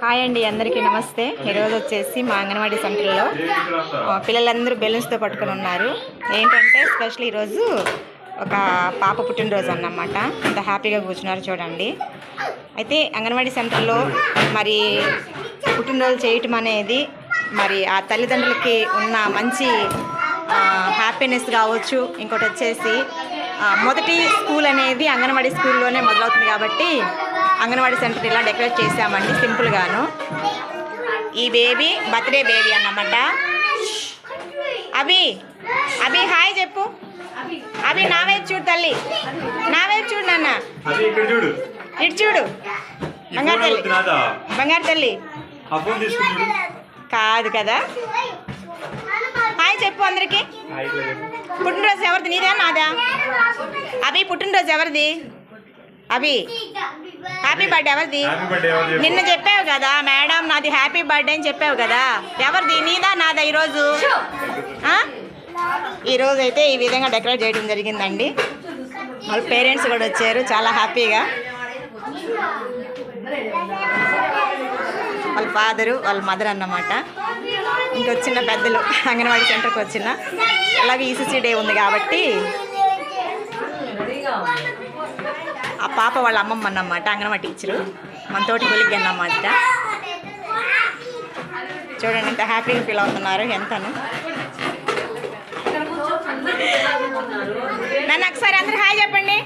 Hi అండి అందరికీ నమస్తే. ఈరోజు వచ్చేసి మా అంగన్వాడీ సెంటర్లో. పిల్లలందరూ బెలూన్స్తో పట్టుకుని ఉన్నారు. ఏంటంటే స్పెషల్ ఈరోజు ఒక పాప పుట్టినరోజు అన్నమాట. అంత హ్యాపీగా కూర్చున్నారు చూడండి. అయితే అంగన్వాడీ సెంటర్లో మరి పుట్టినరోజు చేయటం అనేది మరి ఆ తల్లిదండ్రులకి ఉన్న మంచి హ్యాపీనెస్ కావచ్చు. ఇంకోటి వచ్చేసి మొదటి స్కూల్ అనేది అంగన్వాడీ స్కూల్లోనే మొదలవుతుంది కాబట్టి అంగన్వాడీ సెంటర్ ఇలా డెకరేట్ చేసామండి సింపుల్గాను ఈ బేబీ బర్త్డే బేబీ అన్నమాట. అభి అభి హాయ్ చెప్పు. అభి నా వైపు చూడు తల్లి. నా వైపు చూడు నాన్న. ఇటు చూడు. బంగారు తల్లి. బంగారు తల్లి. కాదు కదా. హాయ్ చెప్పు అందరికి. పుట్టినరోజు ఎవరిది? నీదా? నాదా? అభి పుట్టినరోజు ఎవరిది? అభి. హ్యాపీ బర్త్డే ఎవరిది. నిన్న చెప్పావు కదా మేడం నాది హ్యాపీ బర్త్డే అని చెప్పావు కదా. ఎవరిది నీదా నాదా ఈరోజు? ఆ? ఈరోజు అయితే ఈ విధంగా డెకరేట్ చేయడం జరిగిందండి. వాళ్ళ పేరెంట్స్ కూడా వచ్చారు చాలా హ్యాపీగా వాళ్ళ ఫాదరు వాళ్ళ మదర్ అన్నమాట. ఇంకొచ్చిన పెద్దలు అంగన్వాడీ సెంటర్కి వచ్చిన. అలాగే ఈసీసీ డే ఉంది కాబట్టి. ఆ పాప వాళ్ళ అమ్మమ్మ అన్నమాట అంగన్వాడీ టీచరు. మనతోటి కొలిగి అన్నమాట. చూడండి ఎంత హ్యాపీగా ఫీల్ అవుతున్నారు ఎంతను. నన్ను ఒకసారి అందరు హాయ్ చెప్పండి.